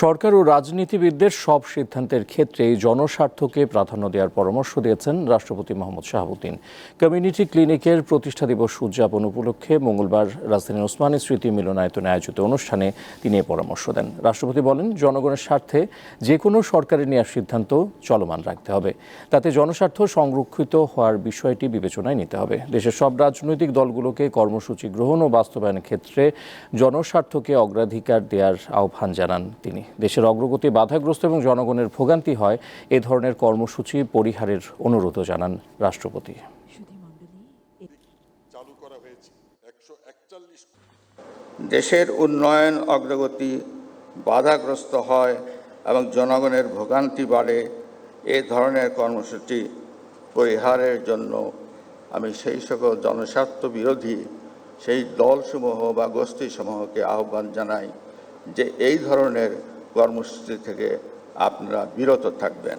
সরকার ও রাজনীতিবিদদের সব সিদ্ধান্তের ক্ষেত্রেই জনস্বার্থকে প্রাধান্য দেওয়ার পরামর্শ দিয়েছেন রাষ্ট্রপতি মোহাম্মদ শাহাবুদ্দিন। কমিউনিটি ক্লিনিকের প্রতিষ্ঠা দিবস উদযাপন উপলক্ষে মঙ্গলবার রাজধানীর ওসমানী স্মৃতি মিলনায়তনে আয়োজিত অনুষ্ঠানে তিনি এ পরামর্শ দেন। রাষ্ট্রপতি বলেন, জনগণের স্বার্থে যে কোনো সরকারের নেওয়ার সিদ্ধান্ত চলমান রাখতে হবে। তাতে জনস্বার্থ সংরক্ষিত হওয়ার বিষয়টি বিবেচনায় নিতে হবে। দেশের সব রাজনৈতিক দলগুলোকে কর্মসূচি গ্রহণ ও বাস্তবায়নের ক্ষেত্রে জনস্বার্থকে অগ্রাধিকার দেওয়ার আহ্বান জানান তিনি। দেশের অগ্রগতি বাধাগ্রস্ত এবং জনগণের ভোগান্তি হয় এ ধরনের কর্মসূচি পরিহারের অনুরোধও জানান রাষ্ট্রপতি। চালু করা হয়েছে একশো একচল্লিশ দেশের উন্নয়ন অগ্রগতি বাধাগ্রস্ত হয় এবং জনগণের ভোগান্তি বাড়ে এ ধরনের কর্মসূচি পরিহারের জন্য আমি সেই সকল জনস্বার্থ বিরোধী সেই দলসমূহ বা গোষ্ঠীসমূহকে আহ্বান জানাই যে এই ধরনের কর্মসূচি থেকে আপনারা বিরত থাকবেন।